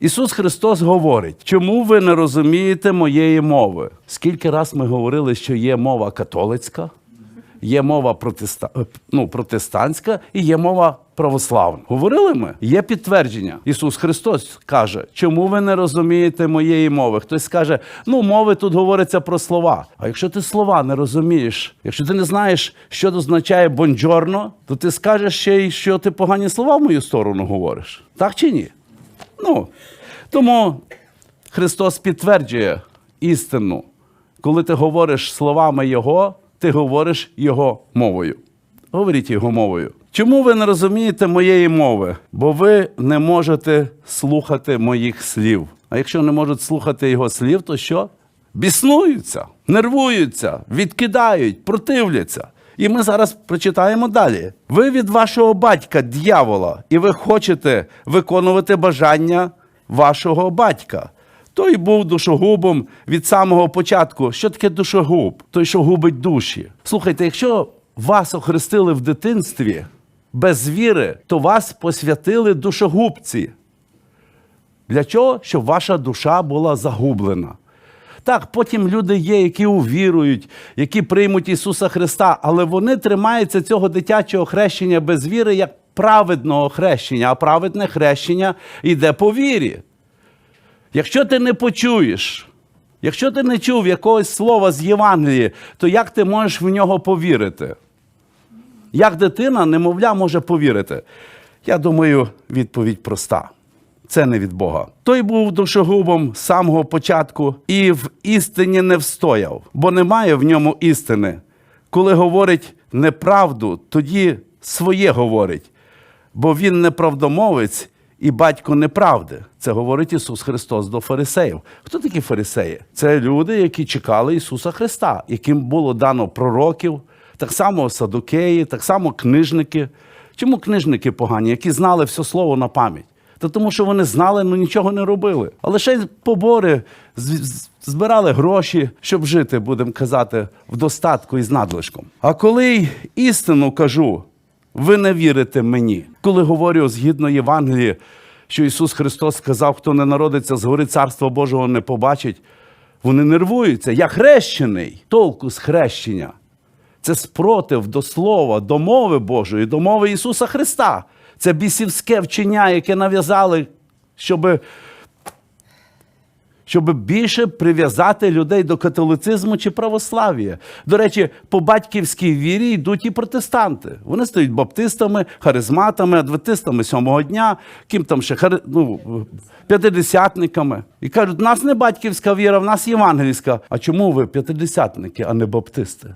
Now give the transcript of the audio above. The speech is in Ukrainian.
Ісус Христос говорить, чому ви не розумієте моєї мови? Скільки раз ми говорили, що є мова католицька, є мова протеста... ну, протестантська і є мова православна. Говорили ми? Є підтвердження. Ісус Христос каже, чому ви не розумієте моєї мови? Хтось скаже, ну мови тут говориться про слова. А якщо ти слова не розумієш, якщо ти не знаєш, що означає бонджорно, то ти скажеш ще й, що ти погані слова в мою сторону говориш. Так чи ні? Ну, тому Христос підтверджує істину. Коли ти говориш словами Його, ти говориш Його мовою. Говоріть Його мовою. Чому ви не розумієте моєї мови? Бо ви не можете слухати моїх слів. А якщо не можуть слухати його слів, то що? Біснуються, нервуються, відкидають, противляться. І ми зараз прочитаємо далі. Ви від вашого батька, дьявола, і ви хочете виконувати бажання вашого батька. Той був душогубом від самого початку. Що таке душогуб? Той, що губить душі. Слухайте, якщо вас охрестили в дитинстві без віри, то вас посвятили душогубці. Для чого? Щоб ваша душа була загублена. Так, потім люди є, які увірують, які приймуть Ісуса Христа, але вони тримаються цього дитячого хрещення без віри як праведного хрещення, а праведне хрещення йде по вірі. Якщо ти не почуєш, якщо ти не чув якогось слова з Євангелії, то як ти можеш в нього повірити? Як дитина, немовля, може повірити? Я думаю, відповідь проста. Це не від Бога. Той був душогубом з самого початку і в істині не встояв, бо немає в ньому істини. Коли говорить неправду, тоді своє говорить, бо він неправдомовець і батько неправди. Це говорить Ісус Христос до фарисеїв. Хто такі фарисеї? Це люди, які чекали Ісуса Христа, яким було дано пророків, так само садукеї, так само книжники. Чому книжники погані, які знали все слово на пам'ять? Та тому, що вони знали, але нічого не робили. А лише побори збирали гроші, щоб жити, будемо казати, в достатку і з надлишком. А коли істину кажу, ви не вірите мені. Коли говорю згідно Євангелії, що Ісус Христос сказав, хто не народиться згори Царства Божого не побачить, вони нервуються. Я хрещений, толку з хрещення. Це спротив до слова, до мови Божої, до мови Ісуса Христа. Це бісівське вчення, яке нав'язали, щоб, щоб більше прив'язати людей до католицизму чи православ'я. До речі, по батьківській вірі йдуть і протестанти. Вони стають баптистами, харизматами, адвентистами сьомого дня, ким там ще хари... ну, п'ятидесятниками. І кажуть, в нас не батьківська віра, в нас євангельська. А чому ви п'ятидесятники, а не баптисти?